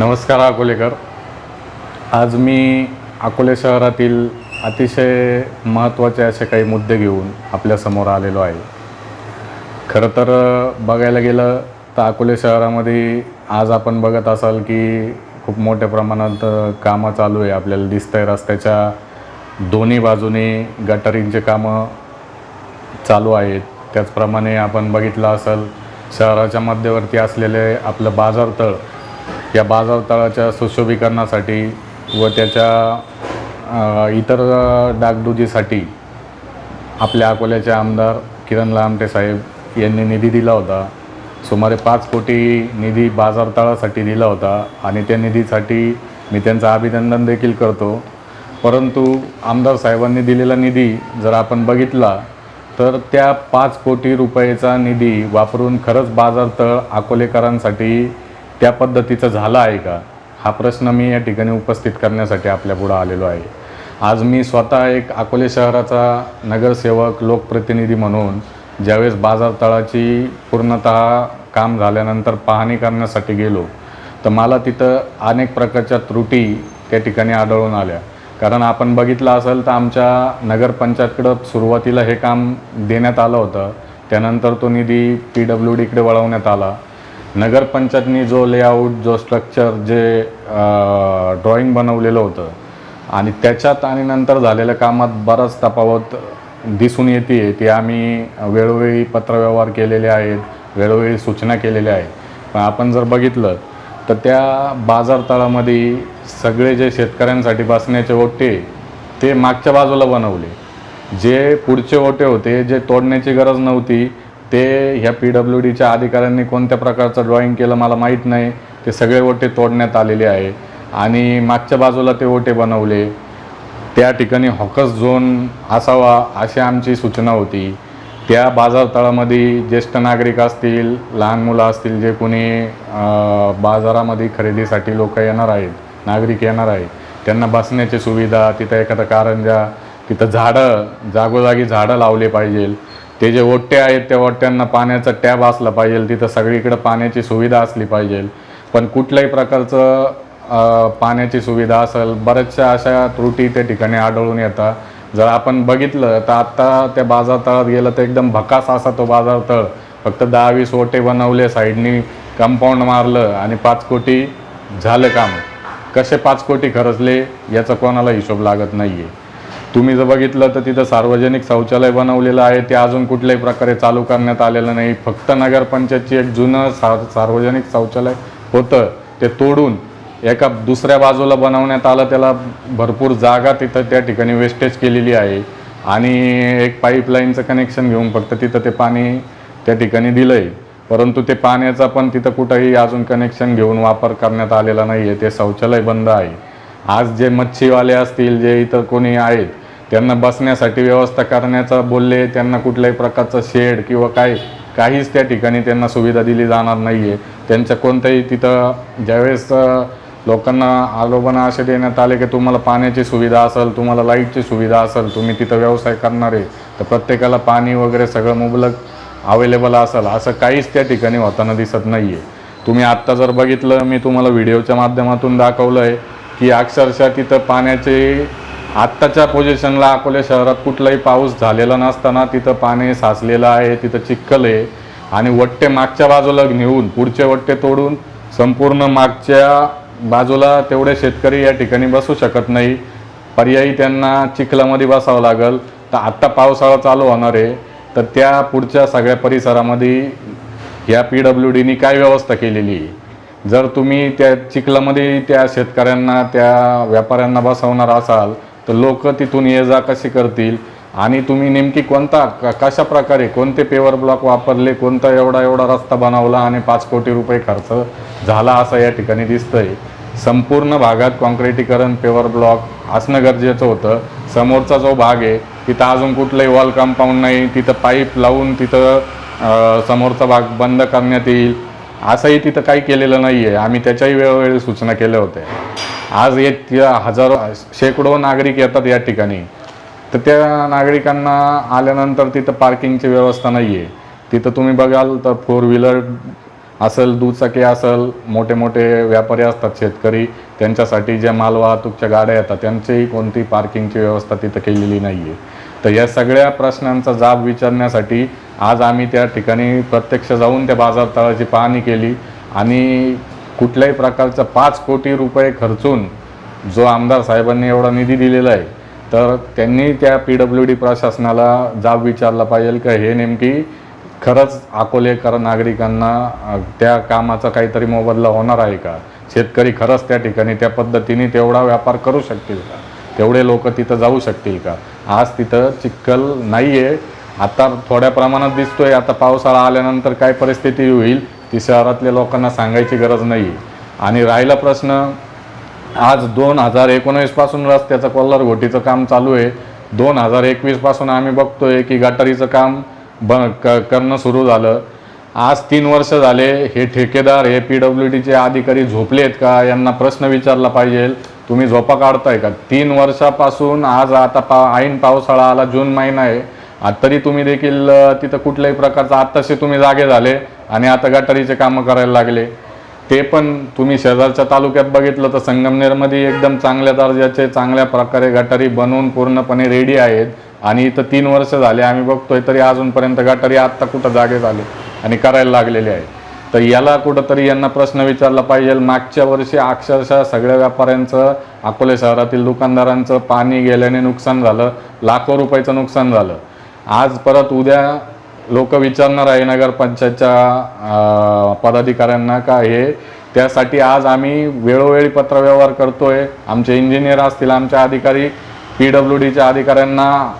नमस्कार अकोलेकर. आज मी अकोले शहरातील अतिशय महत्त्वाचे असे काही मुद्दे घेऊन आपल्यासमोर आलेलो आहे. खरं तर बघायला गेलं तर अकोले शहरामध्ये आज आपण बघत असाल की खूप मोठ्या प्रमाणात कामं चालू आहे. आपल्याला दिसतंय रस्त्याच्या दोन्ही बाजूने गटारींचे कामं चालू आहेत. त्याचप्रमाणे आपण बघितलं असेल शहराच्या मध्यवर्ती असलेले आपलं बाजारतळ या बाजारतळाच्या सुशोभीकरणासाठी व त्याच्या इतर डागडुजीसाठी आपल्या अकोल्याचे आमदार किरण लामटे साहेब यांनी निधी दिला होता. सुमारे पाच कोटी निधी बाजारतळासाठी दिला होता आणि त्या निधीसाठी मी त्यांचं अभिनंदन देखील करतो. परंतु आमदार साहेबांनी दिलेला निधी जर आपण बघितला तर त्या पाच कोटी रुपयेचा निधी वापरून खरंच बाजारतळ अकोलेकरांसाठी त्या पद्धतीचं झालं आहे का? हा प्रश्न मी या ठिकाणी उपस्थित करण्यासाठी आपल्यापुढं आलेलो आहे. आज मी स्वतः एक अकोले शहराचा नगरसेवक लोकप्रतिनिधी म्हणून ज्यावेळेस बाजारतळाची पूर्णतः काम झाल्यानंतर पाहणी करण्यासाठी गेलो तर मला तिथं अनेक प्रकारच्या त्रुटी त्या ठिकाणी आढळून आल्या. कारण आपण बघितलं असेल तर आमच्या नगरपंचायतकडं सुरुवातीला हे काम देण्यात आलं होतं. त्यानंतर तो निधी पी डब्ल्यू डीकडे वळवण्यात आला. नगरपंचायतनी जो लेआउट जो स्ट्रक्चर जे ड्रॉइंग बनवलेलं होतं आणि त्याच्यात आणि नंतर झालेल्या कामात बराच तफावत दिसून येते ते आम्ही वेळोवेळी पत्रव्यवहार केलेले आहेत वेळोवेळी सूचना केलेल्या आहेत. पण आपण जर बघितलं तर त्या बाजारतळामध्ये सगळे जे शेतकऱ्यांसाठी बसण्याचे ओटे ते मागच्या बाजूला बनवले. जे पुढचे ओटे होते जे तोडण्याची गरज नव्हती ते ह्या पी डब्ल्यू डीच्या अधिकाऱ्यांनी कोणत्या प्रकारचं ड्रॉईंग केलं मला माहीत नाही. ते सगळे ओटे तोडण्यात आलेले आहे. आणि मागच्या बाजूला ते ओटे बनवले. त्या ठिकाणी हॉकस झोन असावा अशी आमची सूचना होती. त्या बाजारतळामध्ये ज्येष्ठ नागरिक असतील लहान मुलं असतील जे कोणी बाजारामध्ये खरेदीसाठी लोक येणार आहेत नागरिक येणार आहेत त्यांना बसण्याची सुविधा तिथं एखादं कारंजा तिथं झाडं जागोजागी झाडं लावले पाहिजे. ते जे ओट्टे आहेत त्या ओट्यांना पाण्याचा टॅब असला पाहिजे तिथं सगळीकडे पाण्याची सुविधा असली पाहिजे. पण कुठल्याही प्रकारचं पाण्याची सुविधा असेल बऱ्याचशा अशा त्रुटी त्या ठिकाणी आढळून येतात. जर आपण बघितलं तर आत्ता त्या बाजारतळात गेलं तर एकदम भकास असा तो बाजारतळ. फक्त दहा वीस ओटे बनवले साईडनी कंपाऊंड मारलं आणि पाच कोटी झालं काम. कसे पाच कोटी खर्चले याचा कोणाला हिशोब लागत नाही आहे तुम्ही जर बघितलं तर तिथं सार्वजनिक शौचालय बनवलेलं आहे. ते अजून कुठल्याही प्रकारे चालू करण्यात आलेलं नाही. फक्त नगरपंचायतची एक जुनं सार सार्वजनिक शौचालय होतं. ते तोडून एका दुसऱ्या बाजूला बनवण्यात आलं. त्याला भरपूर जागा तिथं त्या ठिकाणी वेस्टेज केलेली आहे. आणि एक पाईपलाईनचं कनेक्शन घेऊन फक्त तिथं ते पाणी त्या ठिकाणी दिलं आहे परंतु ते पाण्याचा पण तिथं कुठंही अजून कनेक्शन घेऊन वापर करण्यात आलेला नाही आहे ते शौचालय बंद आहे. आज जे मच्छीवाले असतील जे इतर कोणी आहेत त्यांना बसण्यासाठी व्यवस्था करण्याचा बोलले त्यांना कुठल्याही प्रकारचं शेड किंवा काय काहीच त्या ठिकाणी त्यांना सुविधा दिली जाणार नाही आहे त्यांच्या कोणत्याही तिथं ज्यावेळेस लोकांना आलोबना असे देण्यात आले की तुम्हाला पाण्याची सुविधा असेल तुम्हाला लाईटची सुविधा असेल तुम्ही तिथं व्यवसाय करणार आहे तर प्रत्येकाला पाणी वगैरे सगळं मुबलक अवेलेबल असेल असं काहीच त्या ठिकाणी होताना दिसत नाही आहे तुम्ही आत्ता जर बघितलं मी तुम्हाला व्हिडिओच्या माध्यमातून दाखवलं आहे की अक्षरशः तिथं पाण्याचे आत्ताच्या पोझिशनला अकोले शहरात कुठलाही पाऊस झालेला नसताना तिथं पाणी साचलेलं आहे तिथं चिखल आहे. आणि वट्टे मागच्या बाजूला नेऊन पुढचे वट्टे तोडून संपूर्ण मागच्या बाजूला तेवढे शेतकरी या ठिकाणी बसू शकत नाही. पर्यायी त्यांना चिखलामध्ये बसावं लागेल. तर आत्ता पावसाळा चालू होणार आहे. तर त्या पुढच्या सगळ्या परिसरामध्ये या पी डब्ल्यू डीनी काय व्यवस्था केलेली आहे? जर तुम्ही त्या चिखलामध्ये त्या शेतकऱ्यांना त्या व्यापाऱ्यांना बसवणार असाल तर लोक तिथून ये जा कशी करतील? आणि तुम्ही नेमकी कोणता क- कशा प्रकारे कोणते पेवर ब्लॉक वापरले कोणता एवढा एवढा रस्ता बनवला आणि पाच कोटी रुपये खर्च झाला असं या ठिकाणी दिसतंय. संपूर्ण भागात कॉन्क्रिटीकरण पेवर ब्लॉक असणं गरजेचं होतं. समोरचा जो भाग आहे तिथं अजून कुठलंही वॉल कंपाऊंड नाही तिथं पाईप लावून तिथं समोरचा भाग बंद करण्यात येईल असंही तिथं काही केलेलं नाही आहे आम्ही त्याच्याही वेळोवेळी सूचना केल्या होत्या. आज येत हजारो शेकडो नागरिक येतात या ठिकाणी. तर त्या नागरिकांना आल्यानंतर तिथं पार्किंगची व्यवस्था नाही आहे तिथं तुम्ही बघाल तर फोर व्हीलर असेल दुचाकी असेल मोठे मोठे व्यापारी असतात शेतकरी. त्यांच्यासाठी ज्या मालवाहतूकच्या गाड्या येतात त्यांचीही कोणती पार्किंगची व्यवस्था तिथं केलेली नाही आहे तर या सगळ्या प्रश्नांचा जाब विचारण्यासाठी आज आम्ही त्या ठिकाणी प्रत्यक्ष जाऊन त्या बाजारतळाची पाहणी केली आणि कुठल्याही प्रकारचा पाच कोटी रुपये खर्चून जो आमदार साहेबांनी एवढा निधी दिलेला आहे तर त्यांनी त्या पी डब्ल्यू डी प्रशासनाला जाब विचारला पाहिजे का हे नेमकी खरंच अकोलेकर नागरिकांना त्या कामाचा काहीतरी मोबदला होणार आहे का? शेतकरी खरंच त्या ठिकाणी त्या पद्धतीने तेवढा व्यापार करू शकतील का? तेवढे लोक तिथं जाऊ शकतील का? आज तिथं चिखल नाही आहे आता थोड्या प्रमाणात दिसतोय. आता पावसाळा आल्यानंतर काय परिस्थिती होईल? ती शहरातल्या लोकांना सांगायची गरज नाही. आणि राहिला प्रश्न आज दोन हजार एकोणीसपासून रस्त्याचं कोल्हार घोटीचं काम चालू आहे. दोन हजार एकवीसपासून आम्ही बघतोय की गटारीचं काम ब क करणं सुरू झालं. आज तीन वर्ष झाले हे ठेकेदार हे पी डब्ल्यू डीचे अधिकारी झोपले आहेत का? यांना प्रश्न विचारला पाहिजे. तुम्ही झोपा काढताय का? तीन वर्षापासून आज आता पा ऐन पावसाळा आला जून महिना आहे. तरी तुम्ही देखील तिथं कुठल्याही प्रकारचं आत्ताशी तुम्ही जागे झाले आणि आता गटारीचे कामं करायला लागले. ते पण तुम्ही शेजारच्या तालुक्यात बघितलं तर संगमनेरमध्ये एकदम चांगल्या दर्जाचे चांगल्या प्रकारे गटारी बनवून पूर्णपणे रेडी आहेत. आणि इथं तीन वर्ष झाले आम्ही बघतोय तरी अजूनपर्यंत गटारी आत्ता कुठं जागे झाले आणि करायला लागलेले आहे तर याला कुठंतरी यांना प्रश्न विचारला पाहिजे. मागच्या वर्षी अक्षरशः सगळ्या व्यापाऱ्यांचं अकोले शहरातील दुकानदारांचं पाणी गेल्याने नुकसान झालं. लाखो रुपयाचं नुकसान झालं. आज परत उद्या लोक विचारणार आहे नगरपंचायतच्या पदाधिकाऱ्यांना का हे? त्यासाठी आज आम्ही वेळोवेळी पत्रव्यवहार करतोय. आमचे इंजिनियर असतील आमच्या अधिकारी पी डब्ल्यू डीच्या अधिकाऱ्यांना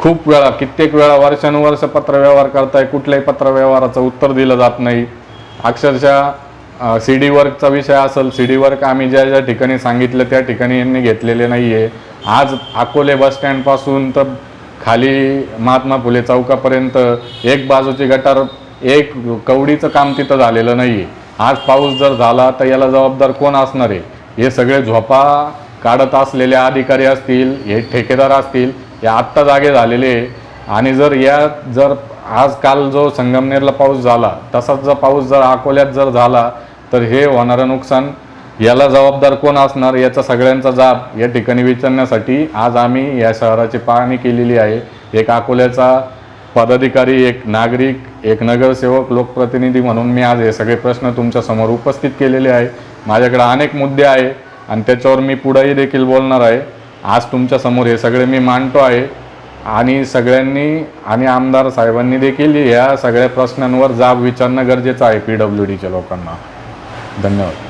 खूप वेळा कित्येक वेळा वर्षानुवर्ष पत्रव्यवहार करताय. कुठल्याही पत्रव्यवहाराचं उत्तर दिलं जात नाही. अक्षरशः सी डी वर्कचा विषय असेल सी डी वर्क आम्ही ज्या ज्या ठिकाणी सांगितलं त्या ठिकाणी यांनी घेतलेले नाही आहे आज अकोले बस स्टँडपासून तर खाली महात्मा फुले चौकापर्यंत एक बाजूची गटार एक कवडीचं काम तिथं झालेलं नाही आहे आज पाऊस जर झाला तर याला जबाबदार कोण असणार आहे हे सगळे झोपा काढत असलेले अधिकारी असतील हे ठेकेदार असतील हे आत्ता जागे झालेले आहे. आणि जर या जर आज काल जो संगमनेरला पाऊस झाला तसाच जर पाऊस जर अकोल्यात जर झाला तर हे होणारं नुकसान याला जबाबदार कोण असणार? याचा सगळ्यांचा जाब या ठिकाणी विचारण्यासाठी आज आम्ही या शहराची पाहणी केलेली आहे. एक अकोल्याचा पदाधिकारी एक नागरिक एक नगरसेवक लोकप्रतिनिधी म्हणून मी आज हे सगळे प्रश्न तुमच्यासमोर उपस्थित केलेले आहे. माझ्याकडे अनेक मुद्दे आहे आणि त्याच्यावर मी पुढेही देखील बोलणार आहे. आज तुमच्यासमोर हे सगळे मी मांडतो आहे. आणि सगळ्यांनी आणि आमदार साहेबांनी देखील या सगळ्या प्रश्नांवर जाब विचारणं गरजेचं आहे पी डब्ल्यू डीच्या लोकांना. धन्यवाद.